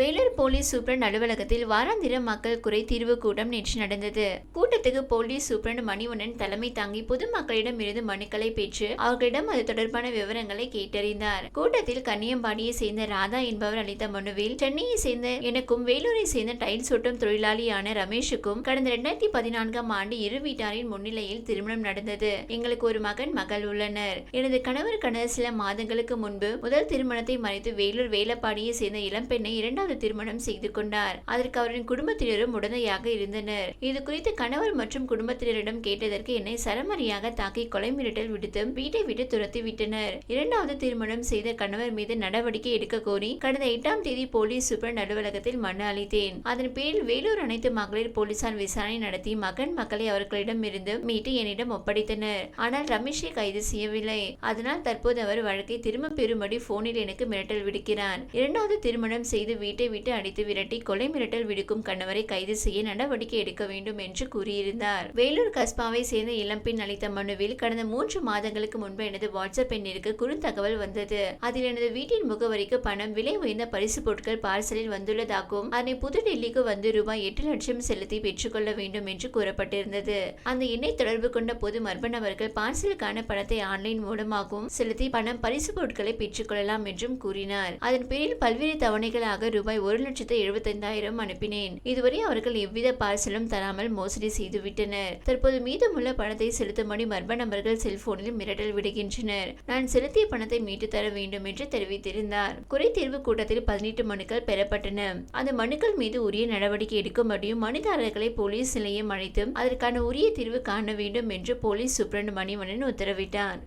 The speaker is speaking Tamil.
வேலூர் போலீஸ் சூப்பரண்ட் அலுவலகத்தில் வாராந்திர மக்கள் குறை தீர்வு கூட்டம் நேற்று நடந்தது. கூட்டத்துக்கு போலீஸ் சூப்பரண்ட் மணிவண்ணன் தலைமை தாங்கி பொதுமக்களிடம் இருந்து மனுக்களை பெற்று அவர்களிடம் அது தொடர்பான விவரங்களை கேட்டறிந்தார். கூட்டத்தில் கன்னியம்பாடியை சேர்ந்த ராதா என்பவர் அளித்த மனுவில் சென்னையை சேர்ந்த எனக்கும் வேலூரை சேர்ந்த டைல்ஸ் ஓட்டும் தொழிலாளியான ரமேஷுக்கும் கடந்த இரண்டாயிரத்தி பதினான்காம் ஆண்டு இரு வீட்டாரின் முன்னிலையில் திருமணம் நடந்தது. எங்களுக்கு ஒரு மகன் மகள் உள்ளனர். எனது கணவர் கடந்த சில மாதங்களுக்கு முன்பு முதல் திருமணத்தை மறைத்து வேலூர் வேலப்பாடியை சேர்ந்த இளம்பெண்ணை இரண்டாவது திருமணம் செய்து கொண்டார். அதற்கு அவரின் குடும்பத்தினரும் உடனடியாக இருந்தனர். இது குறித்து கணவர் மற்றும் குடும்பத்தினரிடம் கேட்டதற்கு என்னை சரமரியாக தாக்கி கொலை மிரட்டல் விடுத்து வீட்டை விட்டு துரத்தி விட்டனர். இரண்டாவது திருமணம் செய்த கணவர் மீது நடவடிக்கை எடுக்க கோரி கடந்த எட்டாம் தேதி போலீஸ் சூப்பரண்ட் அலுவலகத்தில் மனு அளித்தேன். அதன் பேரில் வேலூர் அனைத்து மகளிர் போலீசார் விசாரணை நடத்தி மகன் மக்களை அவர்களிடம் இருந்து மீட்டு என்னிடம் ஒப்படைத்தனர். ஆனால் ரமேஷை கைது செய்யவில்லை. அதனால் தற்போது அவர் வழக்கை திரும்ப பெறும்படி போனில் எனக்கு மிரட்டல் விடுக்கிறார். இரண்டாவது திருமணம் செய்து வீட்டை விட்டு அடித்து விரட்டி கொலை மிரட்டல் விடுக்கும் கணவரை கைது செய்ய நடவடிக்கை எடுக்க வேண்டும் என்று கூறியிருந்தார். வேலூர் கஸ்பாவை சேர்ந்த இளம்பெண் அளித்த மனுவில் கடந்த மூன்று மாதங்களுக்கு முன்பு எனது வாட்ஸ்அப் எண்ணிற்கு குறுந்தகவல் வந்தது. அதில் எனது வீட்டின் முகவரிக்கு பணம் விலை உயர்ந்த பரிசு பொருட்கள் பார்சலில் வந்துள்ளதாகவும் அதனை புதுடெல்லிக்கு வந்து ரூபாய் எட்டு லட்சம் செலுத்தி பெற்றுக்கொள்ள வேண்டும் என்று கூறப்பட்டிருந்தது. அந்த எண்ணை தொடர்பு கொண்ட பொது மர்ம நபர்கள் பார்சலுக்கான பணத்தை ஆன்லைன் மூலமாகவும் செலுத்தி பணம் பரிசு பொருட்களை பெற்றுக்கொள்ளலாம் என்றும் கூறினார். அதன் பேரில் பல்வேறு தவணைகளாக ரூபாய் ஒரு லட்சத்து எழுபத்தைந்தாயிரம் அனுப்பினேன். இதுவரை அவர்கள் எவ்வித பார்சலும் தராமல் மோசடி செய்துவிட்டனர். தற்போது மீதமுள்ள பணத்தை செலுத்தும்படி மர்ம நபர்கள் செல்போனில் மிரட்டல் விடுகின்றனர். நான் செலுத்திய பணத்தை மீட்டு தர வேண்டும் என்று தெரிவித்திருந்தார். குறைதீர்வு கூட்டத்தில் பதினெட்டு மனுக்கள் பெறப்பட்டன. அந்த மனுக்கள் மீது உரிய நடவடிக்கை எடுக்கும்படியும் மனுதாரர்களை போலீஸ் நிலையம் அழைத்தும் அதற்கான உரிய தீர்வு காண வேண்டும் என்று போலீஸ் சூப்பரண்ட் மணிவண்ணன் உத்தரவிட்டார்.